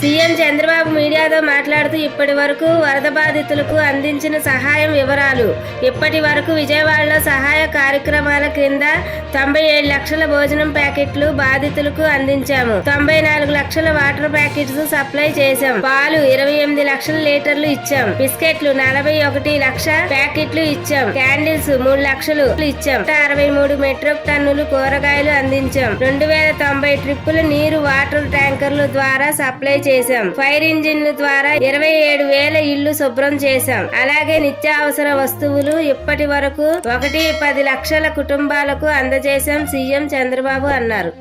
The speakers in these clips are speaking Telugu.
C M Chandrababu మీడియాతో మాట్లాడుతూ ఇప్పటి వరకు వరద బాధితులకు అందించిన సహాయం వివరాలు. ఇప్పటి వరకు విజయవాడలో సహాయ కార్యక్రమాల క్రింద తొంభై ఏడు లక్షల భోజనం ప్యాకెట్లు బాధితులకు అందించాము. తొంభై నాలుగు లక్షల వాటర్ ప్యాకెట్స్ సప్లై చేశాం. పాలు ఇరవై ఎనిమిది లక్షల లీటర్లు ఇచ్చాం. బిస్కెట్లు నలభై ఒకటి లక్ష ప్యాకెట్లు ఇచ్చాం. క్యాండిల్స్ మూడు లక్షలు ఇచ్చాం. అరవై మూడు మెట్రిక్ టన్నులు కూరగాయలు అందించాం. రెండు వేల తొంభై ట్రిప్పుల నీరు వాటర్ ట్యాంకర్ల ద్వారా సప్లై చేశాం. ఫైర్ ఇంజిన్ల ద్వారా ఇరవై ఏడు వేల ఇళ్ళు శుభ్రం చేశాం. అలాగే నిత్యావసర వస్తువులు ఇప్పటి వరకు ఒకటి పది లక్షల కుటుంబాలకు అందజేశాం సీఎం చంద్రబాబు అన్నారు.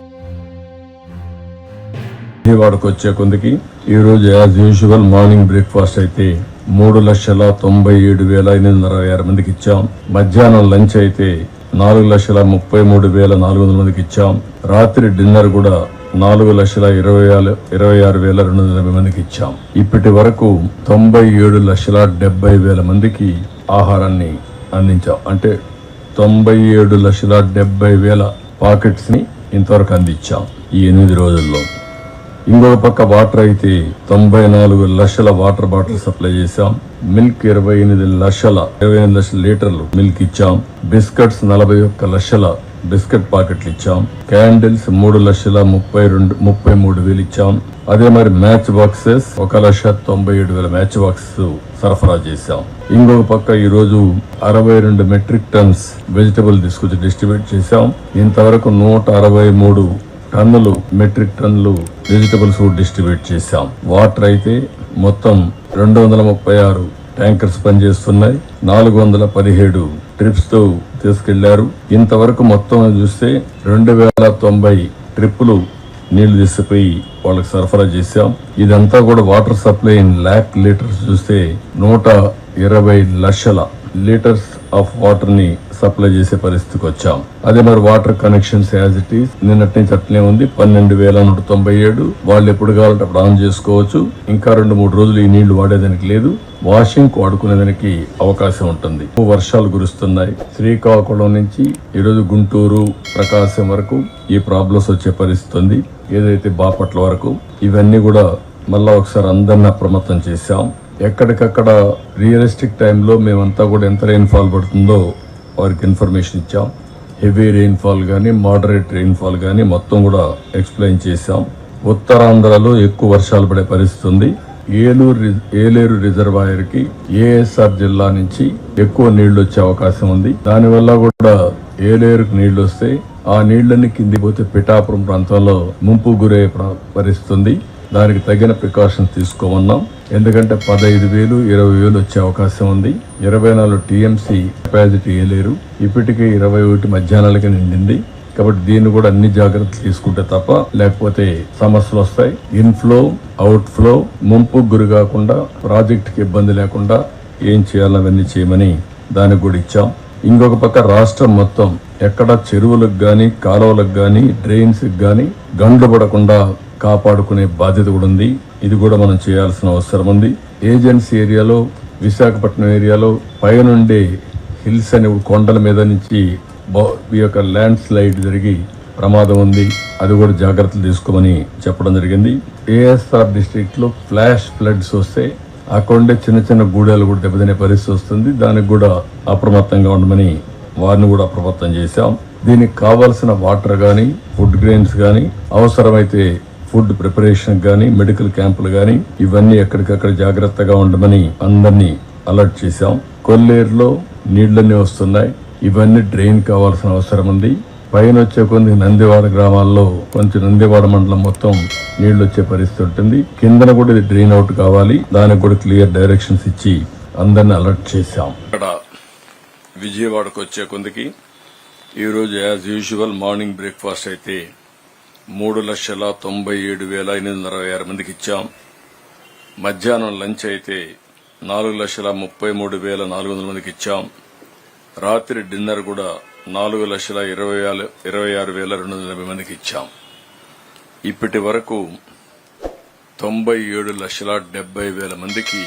విజయవాడకు వచ్చే కొందికి ఈ రోజు యాజ్ యూజువల్ మార్నింగ్ బ్రేక్ఫాస్ట్ అయితే మూడు లక్షల తొంభై ఏడు వేల ఎనిమిది వందల అరవై ఆరు మందికి ఇచ్చాం. మధ్యాహ్నం లంచ్ అయితే నాలుగు లక్షల ముప్పై మూడు వేల నాలుగు వందల మందికి ఇచ్చాం. రాత్రి డిన్నర్ కూడా నాలుగు లక్షల ఇరవై ఆరు ఇరవై ఆరు వేల రెండు వందల ఎనభై మందికి ఇచ్చాం. ఇప్పటి వరకు తొంభై ఏడు లక్షల డెబ్బై వేల మందికి ఆహారాన్ని అందించాం. అంటే తొంభై ఏడు లక్షల డెబ్బై వేల పాకెట్స్ని ఇంతవరకు అందించాం ఈ ఎనిమిది రోజుల్లో. ఇంకొక పక్క వాటర్ అయితే తొంభై నాలుగు లక్షల వాటర్ బాటిల్ సప్లై చేశాం. మిల్క్ ఇరవై ఎనిమిది లక్షల ఇరవై ఎనిమిది లక్షల లీటర్లు మిల్క్ ఇచ్చాం. బిస్కెట్స్ నలభై ఒక్క లక్షల బిస్కెట్ పాకెట్లు ఇచ్చాం. క్యాండిల్స్ మూడు లక్షల ముప్పై రెండు ముప్పై మూడు వేలు ఇచ్చాం. అదే మరి మ్యాచ్ బాక్సెస్ ఒక లక్ష తొంభై ఏడు వేల మ్యాచ్ బాక్సెస్ సరఫరా చేశాం. ఇంకొక పక్క ఈ రోజు అరవై రెండు మెట్రిక్ టన్స్ వెజిటబుల్ తీసుకొచ్చి డిస్ట్రిబ్యూట్ చేశాం. ఇంతవరకు నూట అరవై మూడు టన్నులు మెట్రిక్ టన్నులు వెజిటబుల్స్ డిస్ట్రిబ్యూట్ చేశాం. వాటర్ అయితే మొత్తం రెండు వందల ముప్పై ఆరు ట్యాంకర్స్ పనిచేస్తున్నాయి. నాలుగు వందల పదిహేడు ట్రిప్స్తో తీసుకెళ్ళారు. ఇంతవరకు మొత్తం చూస్తే రెండు వేల తొంభై ట్రిప్పులు నీళ్ళు తీసుకుపోయి వాళ్ళకి సరఫరా చేశాం. ఇదంతా కూడా water supply in lakh litres చూస్తే నూట ఇరవై లక్షల లీటర్స్ ఆఫ్ వాటర్ని సప్లై చేసే పరిస్థితికి వచ్చాం. అదే మరి water connections as it is. నిన్నటి నుంచి అట్లే ఉంది. పన్నెండు వేల నూట తొంభై ఏడు వాళ్ళు ఎప్పుడు కావాలంటే అప్పుడు ఆన్ చేసుకోవచ్చు. ఇంకా రెండు మూడు రోజులు ఈ నీళ్ళు వాడేదానికి లేదు. వాషింగ్ వాడుకునేదానికి అవకాశం ఉంటుంది. వర్షాలు కురుస్తున్నాయి. శ్రీకాకుళం నుంచి ఈరోజు గుంటూరు ప్రకాశం వరకు ఈ ప్రాబ్లమ్స్ వచ్చే పరిస్థితి ఉంది. ఏదైతే బాపట్ల వరకు ఇవన్నీ కూడా మళ్ళా ఒకసారి అందరిని అప్రమత్తం చేశాం. ఎక్కడికక్కడ రియలిస్టిక్ టైంలో మేమంతా కూడా ఎంత రెయిన్ఫాల్ పడుతుందో వారికి ఇన్ఫర్మేషన్ ఇచ్చాం. హెవీ రెయిన్ఫాల్ కానీ మోడరేట్ రెయిన్ఫాల్ కానీ మొత్తం కూడా ఎక్స్ప్లెయిన్ చేశాం. ఉత్తరాంధ్రలో ఎక్కువ వర్షాలు పడే పరిస్థితి ఉంది. ఏలూరు రి- ఏలేరు రిజర్వాయర్కి ఏఎస్ఆర్ జిల్లా నుంచి ఎక్కువ నీళ్ళు వచ్చే అవకాశం ఉంది. దానివల్ల కూడా ఏలేరుకు నీళ్ళు వస్తే ఆ నీళ్ళన్నీ కింది పోతే పిఠాపురం ప్రాంతంలో ముంపు గురే ప్ర- పరిస్థితి ఉంది. దానికి తగిన ప్రికాషన్స్ తీసుకోమన్నాం. ఎందుకంటే పదహైదు వేలు ఇరవై వేలు వచ్చే అవకాశం ఉంది. ఇరవై నాలుగు టీఎంసీ కెపాసిటీ వేయలేరు ఇప్పటికే ఇరవై ఒకటి మధ్యాహ్నాలకి నిండింది. కాబట్టి దీన్ని కూడా అన్ని జాగ్రత్తలు తీసుకుంటే తప్ప లేకపోతే సమస్యలు వస్తాయి. ఇన్ఫ్లో అవుట్ ఫ్లో ముంపు గురి కాకుండా ప్రాజెక్టుకి ఇబ్బంది లేకుండా ఏం చేయాలో అవన్నీ చేయమని దానికి కూడా ఇచ్చాం. ఇంకొక పక్క రాష్ట్రం మొత్తం ఎక్కడ చెరువులకు కానీ కాలువలకు కానీ డ్రైన్స్కి కానీ గండ్లు పడకుండా కాపాడుకునే బాధ్యత కూడా ఉంది. ఇది కూడా మనం చేయాల్సిన అవసరం ఉంది. ఏజెన్సీ ఏరియాలో విశాఖపట్నం ఏరియాలో పైనుండే హిల్స్ అనే కొండల మీద నుంచి బ- ఈ యొక్క ల్యాండ్ స్లైడ్ జరిగి ప్రమాదం ఉంది. అది కూడా జాగ్రత్తలు తీసుకోమని చెప్పడం జరిగింది. ఏఎస్ఆర్ డిస్ట్రిక్ట్లో ఫ్లాష్ ఫ్లడ్స్ వస్తే అక్కడ ఉండే చిన్న చిన్న గూడాలు కూడా దెబ్బతినే పరిస్థితి వస్తుంది. దానికి కూడా అప్రమత్తంగా ఉండమని వారిని కూడా అప్రమత్తం చేశాం. దీనికి కావాల్సిన వాటర్ కానీ ఫుడ్ గ్రెయిన్స్ కానీ అవసరమైతే ఫుడ్ ప్రిపరేషన్ కానీ మెడికల్ క్యాంపులు కానీ ఇవన్నీ ఎక్కడికక్కడ జాగ్రత్తగా ఉండమని అందరినీ అలర్ట్ చేశాం. కొల్లేరులో నీళ్ళన్నీ వస్తున్నాయి. ఇవన్నీ డ్రైన్ కావాల్సిన అవసరం ఉంది. పైన వచ్చే కొన్ని నందివాడ గ్రామాల్లో కొంచెం నందివాడ మండలం మొత్తం నీళ్ళు వచ్చే పరిస్థితి ఉంటుంది. కిందన కూడా ఇది డ్రైన్ అవుట్ కావాలి. దానికి కూడా క్లియర్ డైరెక్షన్స్ ఇచ్చి అందరిని అలర్ట్ చేశాం. ఇక్కడ విజయవాడకు వచ్చే కొందికి ఈరోజు యాజ్ యూజువల్ మార్నింగ్ బ్రేక్ఫాస్ట్ అయితే మూడు లక్షల తొంభై ఏడు వేల ఎనిమిది వందల అరవై ఆరు మందికి ఇచ్చాం. మధ్యాహ్నం లంచ్ అయితే నాలుగు లక్షల ముప్పై మూడు వేల నాలుగు వందల మందికి ఇచ్చాం. రాత్రి డిన్నర్ కూడా నాలుగు లక్షల ఇరవై ఇరవై ఆరు వేల రెండు వందల ఎనభై మందికి ఇచ్చాం. ఇప్పటి వరకు తొంభై ఏడు లక్షల డెబ్బై వేల మందికి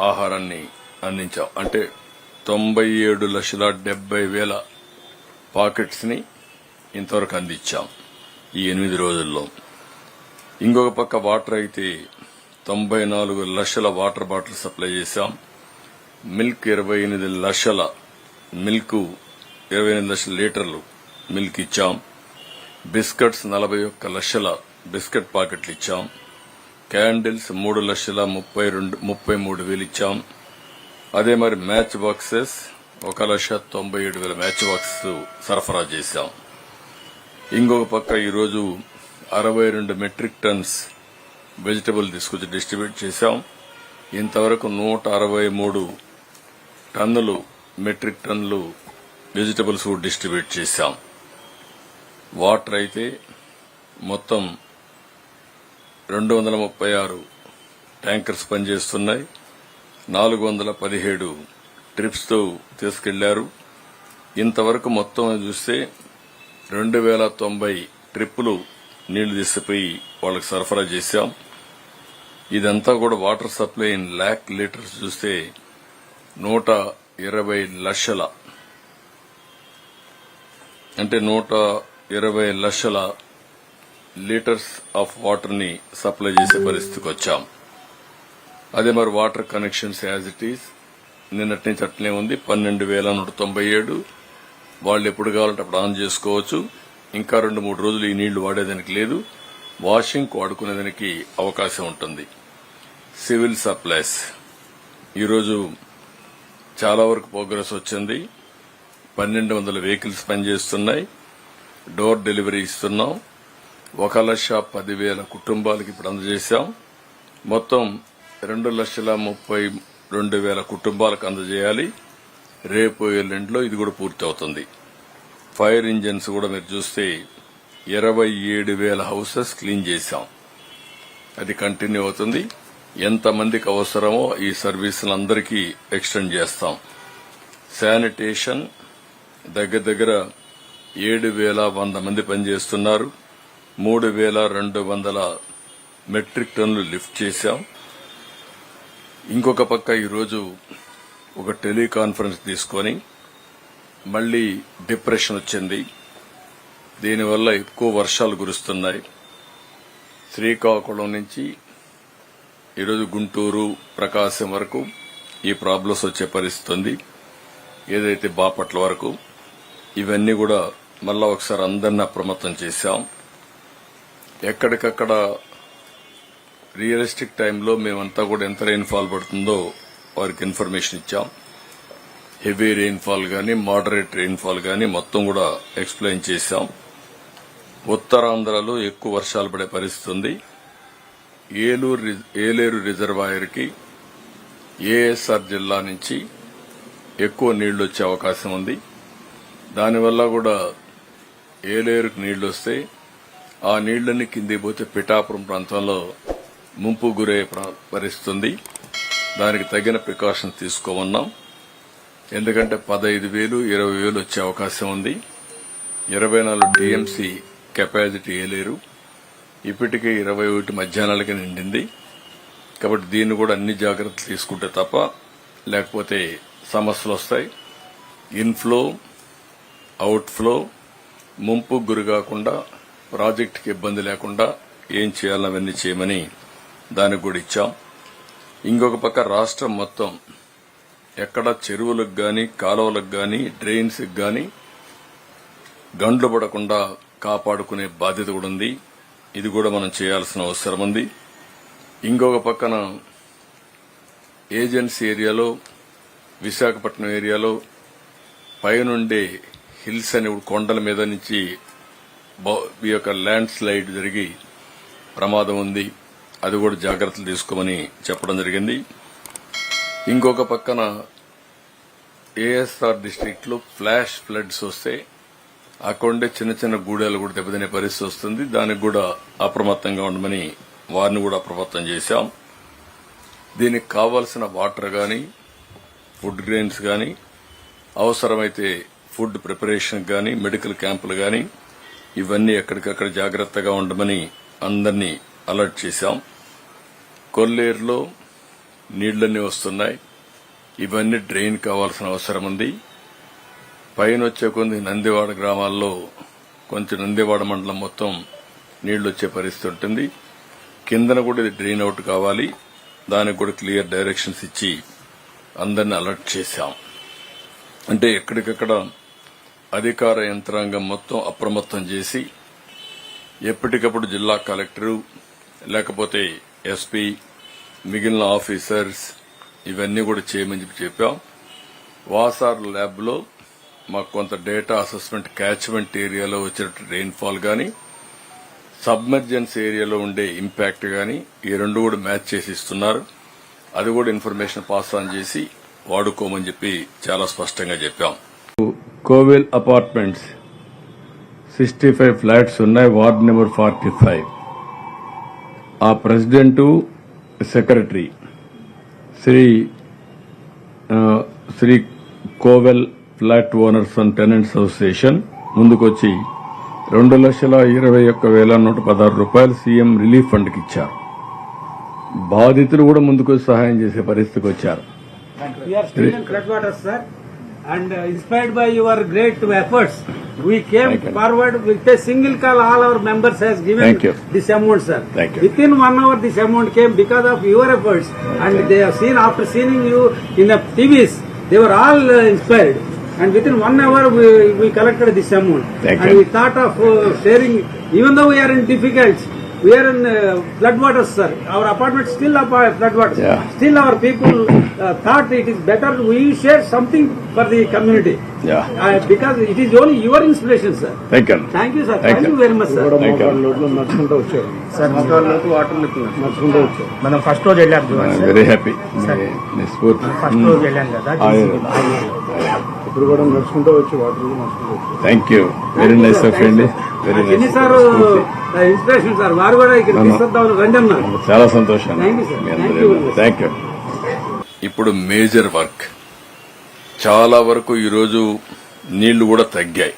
ఆహారాన్ని అందించాం. అంటే తొంభై ఏడు లక్షల డెబ్బై వేల పాకెట్స్ని ఇంతవరకు అందించాం. ఈ ఎనిమిది రోజుల్లో. ఇంకొక పక్క వాటర్ అయితే తొంభై నాలుగు లక్షల వాటర్ బాటిల్ సప్లై చేశాం. మిల్క్ ఇరవై ఎనిమిది లక్షల మిల్క్ ఇరవై ఎనిమిది లక్షల లీటర్లు మిల్క్ ఇచ్చాం. బిస్కెట్స్ నలభై ఒక్క లక్షల బిస్కెట్ ప్యాకెట్లు ఇచ్చాం. క్యాండిల్స్ మూడు లక్షల ముప్పై రెండు ముప్పై మూడు వేలు ఇచ్చాం. అదే మరి మ్యాచ్ బాక్సెస్ ఒక లక్ష తొంభై ఏడు వేల మ్యాచ్ బాక్స్ సరఫరా చేశాం. ఇంకొక పక్క ఈరోజు అరవై రెండు మెట్రిక్ టన్స్ వెజిటబుల్ తీసుకొచ్చి డిస్ట్రిబ్యూట్ చేశాం. ఇంతవరకు నూట అరవై మూడు టన్నులు మెట్రిక్ టన్నులు వెజిటబుల్స్ డిస్ట్రిబ్యూట్ చేశాం. వాటర్ అయితే మొత్తం రెండు వందల ముప్పై ఆరు ట్యాంకర్స్ పనిచేస్తున్నాయి. నాలుగు వందల పదిహేడు ట్రిప్స్తో తీసుకెళ్ళారు. ఇంతవరకు మొత్తం చూస్తే రెండు వేల తొంభై ట్రిప్పులు నీళ్ళు తీసిపోయి వాళ్ళకి సరఫరా చేశాం. ఇదంతా కూడా water supply in lakh litres చూస్తే నూట ఇరవై లక్షల. అంటే నూట ఇరవై లక్షల లీటర్స్ ఆఫ్ వాటర్ని సప్లై చేసే పరిస్థితికి వచ్చాం. అదే మరి water connections as it is. నిన్నటి నుంచి అట్లే ఉంది. పన్నెండు వేల నూట తొంభై ఏడు. వాళ్ళు ఎప్పుడు కావాలంటే అప్పుడు ఆన్ చేసుకోవచ్చు. ఇంకా రెండు మూడు రోజులు ఈ నీళ్ళు వాడేదానికి లేదు. వాషింగ్ వాడుకునేదానికి అవకాశం ఉంటుంది. Civil supplies. ఈరోజు చాలా వరకు ప్రోగ్రెస్ వచ్చింది. పన్నెండు వందల వెహికల్స్ పనిచేస్తున్నాయి. డోర్ డెలివరీ ఇస్తున్నాం. ఒక లక్ష పదివేల కుటుంబాలకి ఇప్పుడు అందజేశాం. మొత్తం రెండు లక్షల ముప్పై రెండు వేల కుటుంబాలకు అందజేయాలి. రేపు ఎల్లుండిలో ఇది కూడా పూర్తి అవుతుంది ఫైర్ ఇంజన్స్ కూడా మీరు చూస్తే ఇరవై ఏడు వేల హౌసెస్ క్లీన్ చేశాం. అది కంటిన్యూ అవుతుంది. ఎంతమందికి అవసరమో ఈ సర్వీసులందరికీ ఎక్స్టెండ్ చేస్తాం. శానిటేషన్ దగ్గర దగ్గర ఏడు వేల వంద మంది పనిచేస్తున్నారు. మూడు వేల రెండు వందల మెట్రిక్ టన్నులు లిఫ్ట్ చేశాం. ఇంకొక పక్క ఈరోజు ఒక టెలికాన్ఫరెన్స్ తీసుకొని మళ్ళీ డిప్రెషన్ వచ్చింది. దీనివల్ల ఎక్కువ వర్షాలు కురుస్తున్నాయి. శ్రీకాకుళం నుంచి ఈరోజు గుంటూరు ప్రకాశం వరకు ఈ ప్రాబ్లమ్స్ వచ్చే పరిస్థితి ఉంది ఏదైతే బాపట్ల వరకు ఇవన్నీ కూడా మళ్ళా ఒకసారి అందరినీ అప్రమత్తం చేశాం. ఎక్కడికక్కడ రియలిస్టిక్ టైంలో మేమంతా కూడా ఎంత రెయిన్ఫాల్ పడుతుందో వారికి ఇన్ఫర్మేషన్ ఇచ్చాం. హెవీ రెయిన్ఫాల్ గానీ మోడరేట్ రెయిన్ఫాల్ కానీ మొత్తం కూడా ఎక్స్ప్లెయిన్ చేశాం. ఉత్తరాంధ్రలో ఎక్కువ వర్షాలు పడే పరిస్థితి ఉంది. ఏలూరు ఏలేరు రిజర్వాయర్కి ఏఎస్ఆర్ జిల్లా నుంచి ఎక్కువ నీళ్ళు వచ్చే అవకాశం ఉంది. దానివల్ల కూడా ఏలేరుకు నీళ్ళు వస్తే ఆ నీళ్ళన్నీ కిందికి పోతే పిఠాపురం ప్రాంతంలో ముంపు గురయ్యే పరిస్థితుంది దానికి తగిన ప్రికాషన్ తీసుకోమన్నాం. ఎందుకంటే పదహైదు వేలు ఇరవై వేలు వచ్చే అవకాశం ఉంది. ఇరవై నాలుగు టీఎంసీ కెపాసిటీ వేయలేరు. ఇప్పటికే ఇరవై ఒకటి మధ్యాహ్నాలకి నిండింది. కాబట్టి దీన్ని కూడా అన్ని జాగ్రత్తలు తీసుకుంటే తప్ప లేకపోతే సమస్యలు వస్తాయి. ఇన్ఫ్లో అవుట్ఫ్లో ముంపు గురి కాకుండా ప్రాజెక్టుకి ఇబ్బంది లేకుండా ఏం చేయాలో అవన్నీ చేయమని దానికి కూడా ఇచ్చాం. ఇంకొక పక్క రాష్ట్రం మొత్తం ఎక్కడ చెరువులకు గాని కాలువలకు గాని డ్రైన్స్కి గాని గండ్లు పడకుండా కాపాడుకునే బాధ్యత కూడా ఉంది. ఇది కూడా మనం చేయాల్సిన అవసరం ఉంది. ఇంకొక పక్కన ఏజెన్సీ ఏరియాలో విశాఖపట్నం ఏరియాలో పైనుండే హిల్స్ అనే కొండల మీద నుంచి ఈ యొక్క ల్యాండ్ స్లైడ్ జరిగి ప్రమాదం ఉంది. అది కూడా జాగ్రత్తలు తీసుకోమని చెప్పడం జరిగింది. ఇంకొక పక్కన ఏఎస్ఆర్ డిస్టిక్లో ఫ్లాష్ ఫ్లడ్స్ వస్తే అక్కడుండే చిన్న చిన్న గూడెలు కూడా దెబ్బతినే పరిస్థితి వస్తుంది. దానికి కూడా అప్రమత్తంగా ఉండమని వారిని కూడా అప్రమత్తం చేశాం. దీనికి కావలసిన వాటర్ గాని ఫుడ్ గ్రెయిన్స్ గాని అవసరమైతే ఫుడ్ ప్రిపరేషన్ గాని మెడికల్ క్యాంపులు గాని ఇవన్నీ ఎక్కడికక్కడ జాగ్రత్తగా ఉండమని అందరినీ అలర్ట్ చేశాం. కొల్లేరులో నీళ్ళన్నీ వస్తున్నాయి. ఇవన్నీ డ్రైన్ కావాల్సిన అవసరం ఉంది. పైన వచ్చే కొన్ని నందివాడ గ్రామాల్లో కొంచెం నందివాడ మండలం మొత్తం నీళ్ళు వచ్చే పరిస్థితి ఉంటుంది. కిందన కూడా ఇది డ్రైన్ అవుట్ కావాలి. దానికి కూడా క్లియర్ డైరెక్షన్స్ ఇచ్చి అందరిని అలర్ట్ చేశాం. అంటే ఎక్కడికక్కడ అధికార యంత్రాంగం మొత్తం అప్రమత్తం చేసి ఎప్పటికప్పుడు జిల్లా కలెక్టరు లేకపోతే ఎస్పీ మిగిలిన ఆఫీసర్స్ ఇవన్నీ కూడా చేయమని చెప్పి చెప్పాం. వాసార్ ల్యాబ్లో మాకు కొంత డేటా అసెస్మెంట్ క్యాచ్మెంట్ ఏరియాలో వచ్చిన రెయిన్ఫాల్ గాని సబ్మర్జెన్స్ ఏరియాలో ఉండే ఇంపాక్ట్ గాని ఈ రెండు కూడా మ్యాచ్ చేసి ఇస్తున్నారు. అది కూడా ఇన్ఫర్మేషన్ పాస్ ఆన్ చేసి వాడుకోమని చెప్పి చాలా స్పష్టంగా చెప్పాం. Kovil apartments sixty five flats ఉన్నాయి వార్డ్ నెంబర్ ఫార్టీ ఫైవ్ ఆ president secretary Shri Shri Kovel flat owners and tenants association ముందుకొచ్చి రెండు లక్షల ఇరవై ఒక్క వేల నూట పదహారు రూపాయలు సీఎం రిలీఫ్ ఫండ్కి ఇచ్చారు. బాధితులు కూడా ముందుకు సహాయం చేసే పరిస్థితికి వచ్చారు. We are still in floodwaters, sir. And uh, inspired by your great efforts, we came forward with a single call. All our members has given Thank you. this amount, sir. Thank you. Within one hour, this amount came because of your efforts. And they have seen after seeing you in the TVs, they were all uh, inspired. And within one hour, we, we collected this amount. Thank and you. we thought of uh, sharing, even though we are in difficult. We are in uh, floodwaters, sir. Our apartment still up uh, floodwaters. Yeah. Still, our people uh, thought it is better we share something for the community. Yeah Uh, because it is only your inspiration, sir. Thank you Thank you, sir. Thank Thank, you. you very much, sir. Thank you నడుచుకుంటూ వచ్చారు సార్ వాటర్ నడుచుకుంటూ వచ్చాం మనం ఫస్ట్ రోజు వెళ్ళాం సార్ వెరీ హ్యాపీ ఫస్ట్ రోజు వెళ్ళాం కదా ఇప్పుడు కూడా నడుచుకుంటూ వచ్చి వాటర్ నడుచుకుంటూ వచ్చారు thank you very nice of అండి వెరీ ఎన్ని నైస్. సార్ ఇన్స్పిరేషన్ సార్ వారు కూడా ఇక్కడ తీసుకొద్దామని రండి అన్నారు చాలా సంతోషం. థ్యాంక్ యూ ఇప్పుడు మేజర్ వర్క్. చాలా వరకు ఈరోజు నీళ్ళు కూడా తగ్గాయి.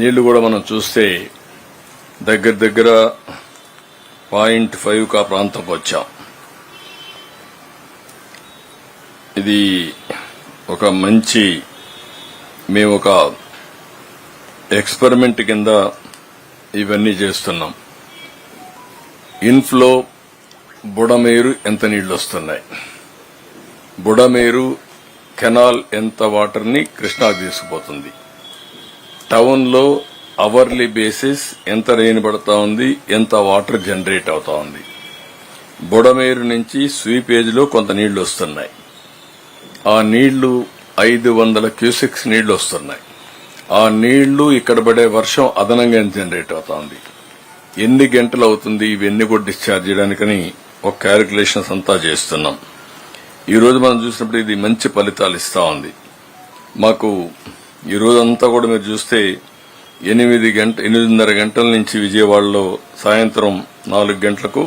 నీళ్ళు కూడా మనం చూస్తే దగ్గర దగ్గర పాయింట్ ఫైవ్ కా ప్రాంతం వచ్చాం. ఇది ఒక మంచి మేము ఒక ఎక్స్పెరిమెంట్ కింద ఇవన్నీ చేస్తున్నాం. ఇన్ఫ్లో బుడమేరు ఎంత నీళ్ళు వస్తున్నాయి బుడమేరు కెనాల్ ఎంత వాటర్ని కృష్ణా కృష్ణాకు తీసుకుపోతుంది? టౌన్లో అవర్లీ బేసిస్ ఎంత రెయిన్ పడతా ఉంది? ఎంత వాటర్ జనరేట్ అవుతా ఉంది? బుడమేరు నుంచి స్వీపేజ్లో కొంత నీళ్ళు వస్తున్నాయి ఆ నీళ్ళు ఐదు వందల క్యూసెక్స్ నీళ్ళు వస్తున్నాయి ఆ నీళ్ళు ఇక్కడ పడే వర్షం అదనంగా జనరేట్ అవుతోంది? ఎన్ని గంటలు అవుతుంది ఇవన్నీ కూడా డిశ్చార్జ్ చేయడానికని ఒక క్యాలిక్యులేషన్స్ అంతా చేస్తున్నాం. ఈ రోజు మనం చూసినప్పుడు ఇది మంచి ఫలితాలు ఇస్తా ఉంది. మాకు ఈ రోజంతా కూడా మీరు చూస్తే ఎనిమిది గంట ఎనిమిదిన్నర గంటల నుంచి విజయవాడలో సాయంత్రం నాలుగు గంటలకు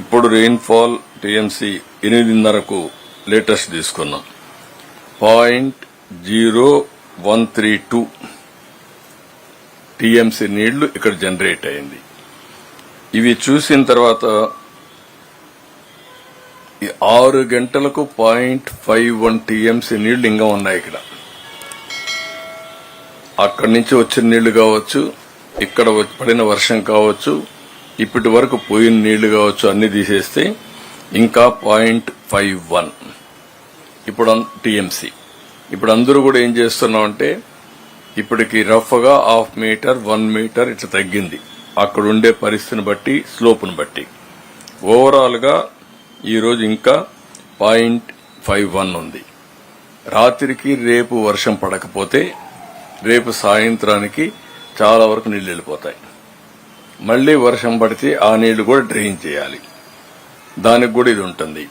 ఇప్పుడు రెయిన్ఫాల్ టీఎంసీ ఎనిమిదిన్నరకు లేటెస్ట్ తీసుకున్నాం. Point zero one three two. T M C నీళ్ళు ఇక్కడ జనరేట్ అయింది. ఇవి చూసిన తర్వాత ఆరు గంటలకు పాయింట్ ఫైవ్ వన్ టీఎంసీ నీళ్ళు ఇంకా ఉన్నాయి ఇక్కడ. అక్కడి నుంచి వచ్చిన నీళ్ళు కావచ్చు ఇక్కడ పడిన వర్షం కావచ్చు ఇప్పటి వరకు పోయిన నీళ్ళు కావచ్చు అన్ని తీసేస్తే ఇంకా పాయింట్ ఫైవ్ వన్. ఇప్పుడు టీఎంసీ. ఇప్పుడు అందరూ కూడా ఏం చేస్తున్నాం అంటే ఇప్పటికి రఫ్గా హాఫ్ మీటర్ వన్ మీటర్ ఇట్లా తగ్గింది. అక్కడ ఉండే పరిస్థితిని బట్టి స్లోప్ను బట్టి. ఓవరాల్గా ఈరోజు ఇంకా పాయింట్ ఫైవ్ వన్ ఉంది. రాత్రికి రేపు వర్షం పడకపోతే రేపు సాయంత్రానికి చాలా వరకు నీళ్ళు వెళ్ళిపోతాయి. మళ్ళీ వర్షం పడితే ఆ నీళ్ళు కూడా డ్రైన్ చేయాలి. దానికి కూడా ఇది ఉంటుంది.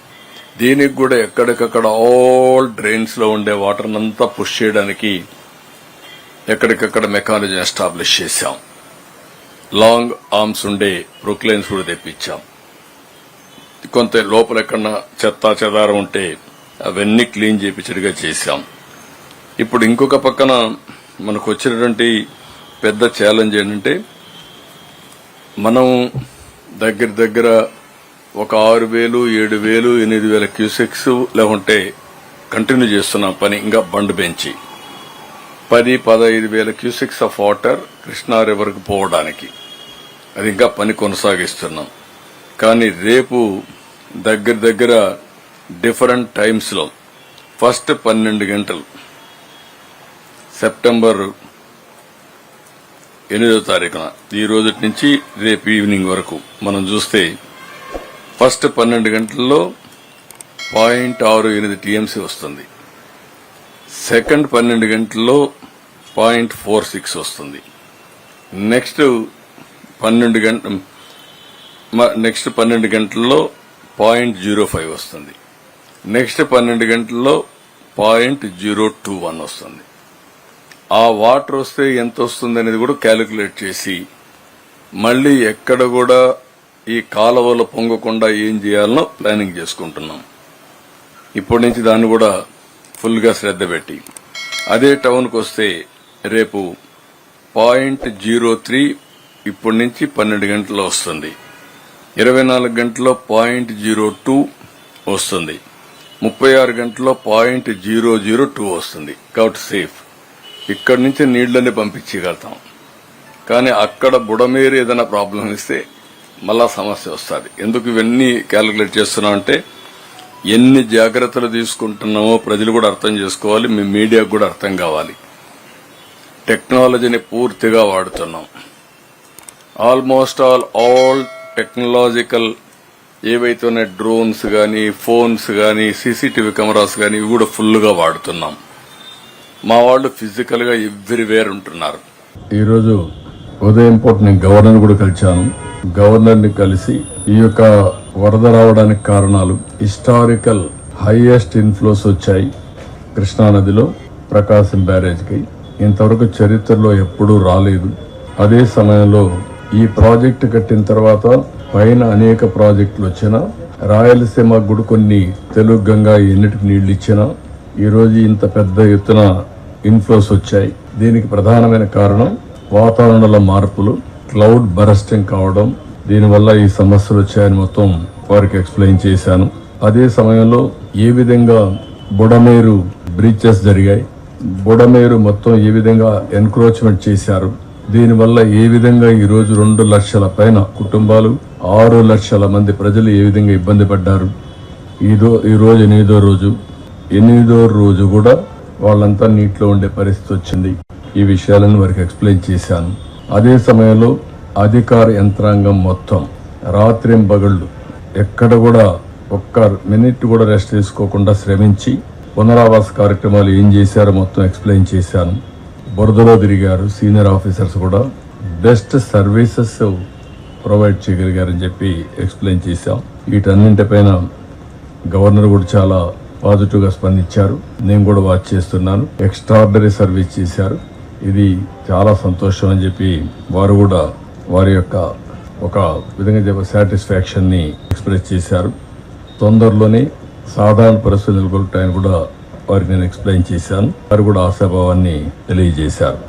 దీనికి కూడా ఎక్కడికక్కడ ఆల్ డ్రైన్స్లో ఉండే వాటర్ అంతా పుష్ చేయడానికి ఎక్కడికక్కడ మెకానిజం ఎస్టాబ్లిష్ చేశాం. లాంగ్ ఆర్మ్స్ ఉండే ప్రొక్లైన్స్ కూడా తెప్పించాం. కొంత లోపల ఎక్కడన్నా చెత్త చెదారం ఉంటే అవన్నీ క్లీన్ చేపించడిగా చేశాం. ఇప్పుడు ఇంకొక పక్కన మనకు వచ్చినటువంటి పెద్ద ఛాలెంజ్ ఏంటంటే మనం దగ్గర దగ్గర ఒక ఆరు వేలు ఏడు వేలు ఎనిమిది వేల క్యూసెక్స్ లేకుంటే కంటిన్యూ చేస్తున్నాం పని ఇంకా బండ్ పెంచి పది పదహైదు వేల క్యూసిక్స్ ఆఫ్ వాటర్ కృష్ణా రివర్కి పోవడానికి. అది ఇంకా పని కొనసాగిస్తున్నాం. కానీ రేపు దగ్గర దగ్గర డిఫరెంట్ టైమ్స్లో ఫస్ట్ పన్నెండు గంటలు సెప్టెంబర్ ఎనిమిదో తారీఖున ఈ రోజు నుంచి రేపు ఈవినింగ్ వరకు మనం చూస్తే ఫస్ట్ పన్నెండు గంటల్లో పాయింట్ ఆరు ఎనిమిది టీఎంసీ వస్తుంది. సెకండ్ పన్నెండు గంటల్లో పాయింట్ ఫోర్ సిక్స్ వస్తుంది. నెక్స్ట్ పన్నెండు గంట మ- నెక్స్ట్ పన్నెండు గంటల్లో పాయింట్ జీరో ఫైవ్ వస్తుంది. నెక్స్ట్ పన్నెండు గంటల్లో పాయింట్ జీరో టూ వన్ వస్తుంది. ఆ వాటర్ వస్తే ఎంత వస్తుంది అనేది కూడా క్యాలిక్యులేట్ చేసి మళ్ళీ ఎక్కడ కూడా ఈ కాలువలు పొంగకుండా ఏం చేయాలనో ప్లానింగ్ చేసుకుంటున్నాం. ఇప్పటి నుంచి దాన్ని కూడా ఫుల్గా శ్రద్ధ పెట్టి. అదే టౌన్కి వస్తే రేపు పాయింట్ జీరో త్రీ ఇప్పటి నుంచి పన్నెండు గంటల్లో వస్తుంది. ఇరవై నాలుగు గంటల్లో పాయింట్ జీరో టూ వస్తుంది. ముప్పై ఆరు గంటల్లో పాయింట్ జీరో జీరో టూ వస్తుంది. కాబట్టి సేఫ్ ఇక్కడి నుంచి నీళ్ళని పంపించగలుగుతాం. కానీ అక్కడ బుడమేరు ఏదైనా ప్రాబ్లం ఇస్తే మళ్ళా సమస్య వస్తుంది. ఎందుకు ఇవన్నీ క్యాలిక్యులేట్ చేస్తున్నాం అంటే ఎన్ని జాగ్రత్తలు తీసుకుంటున్నామో ప్రజలు కూడా అర్థం చేసుకోవాలి మీ మీడియాకు కూడా అర్థం కావాలి. టెక్నాలజీని పూర్తిగా వాడుతున్నాం. ఆల్మోస్ట్ ఆల్ ఆల్ టెక్నాలజికల్ ఏవైతే ఉన్నాయి డ్రోన్స్ కానీ ఫోన్స్ కానీ సీసీటీవీ కెమెరాస్ కానీ ఇవి కూడా ఫుల్గా వాడుతున్నాం. మా వాళ్ళు ఫిజికల్గా ఎవ్రీవేర్ ఉంటున్నారు. ఈరోజు ఉదయం పూట నేను గవర్నర్ కూడా కలిశాను. గవర్నర్ని కలిసి ఈ యొక్క వరద రావడానికి కారణాలు హిస్టారికల్ హైయెస్ట్ ఇన్ఫ్లోస్ వచ్చాయి కృష్ణా నదిలో ప్రకాశం బ్యారేజ్కి. ఇంతవరకు చరిత్రలో ఎప్పుడూ రాలేదు. అదే సమయంలో ఈ ప్రాజెక్టు కట్టిన తర్వాత పైన అనేక ప్రాజెక్టులు వచ్చినా రాయలసీమ కూడా కొన్ని తెలుగు గంగా ఎన్నిటికి నీళ్ళు ఇచ్చినా ఈరోజు ఇంత పెద్ద ఎత్తున ఇన్ఫ్లోస్ వచ్చాయి. దీనికి ప్రధానమైన కారణం వాతావరణంలో మార్పులు. క్లౌడ్ బరస్టింగ్ కావడం దీనివల్ల ఈ సమస్యలు వచ్చాయని మొత్తం వారికి ఎక్స్ప్లెయిన్ చేశాను. అదే సమయంలో ఏ విధంగా బుడమేరు బ్రీచెస్ జరిగాయి బుడమేరు మొత్తం ఏ విధంగా ఎన్క్రోచ్మెంట్ చేశారు దీనివల్ల ఏ విధంగా ఈరోజు రెండు లక్షల పైన కుటుంబాలు ఆరు లక్షల మంది ప్రజలు ఏ విధంగా ఇబ్బంది పడ్డారు ఈదో ఈ రోజు ఎనిమిదో రోజు ఎనిమిదో రోజు కూడా వాళ్ళంతా నీటిలో ఉండే పరిస్థితి వచ్చింది. ఈ విషయాలను వారికి ఎక్స్ప్లెయిన్ చేశాను. అదే సమయంలో అధికార యంత్రాంగం మొత్తం రాత్రింబగళ్ళు ఎక్కడ కూడా ఒక్క మినిట్ కూడా రెస్ట్ తీసుకోకుండా శ్రమించి పునరావాస కార్యక్రమాలు ఏం చేశారో మొత్తం ఎక్స్ప్లెయిన్ చేశాను. బురదలో తిరిగారు. సీనియర్ ఆఫీసర్స్ కూడా బెస్ట్ సర్వీసెస్ ప్రొవైడ్ చేయగలిగారని చెప్పి ఎక్స్ప్లెయిన్ చేశాం. వీటన్నింటిపైన గవర్నర్ కూడా చాలా పాజిటివ్గా స్పందించారు. నేను కూడా వాచ్ చేస్తున్నాను. ఎక్స్ట్రాడినరీ సర్వీస్ చేశారు. ఇది చాలా సంతోషం అని చెప్పి వారు కూడా వారి యొక్క ఒక విధంగా చెప్పే సాటిస్ఫాక్షన్ని ఎక్స్ప్రెస్ చేశారు. తొందరలోనే సాధారణ పరిస్థితులు నెలకొల్టాయని కూడా వారికి నేను ఎక్స్ప్లెయిన్ చేశాను. వారు కూడా ఆశాభావాన్ని తెలియజేశారు.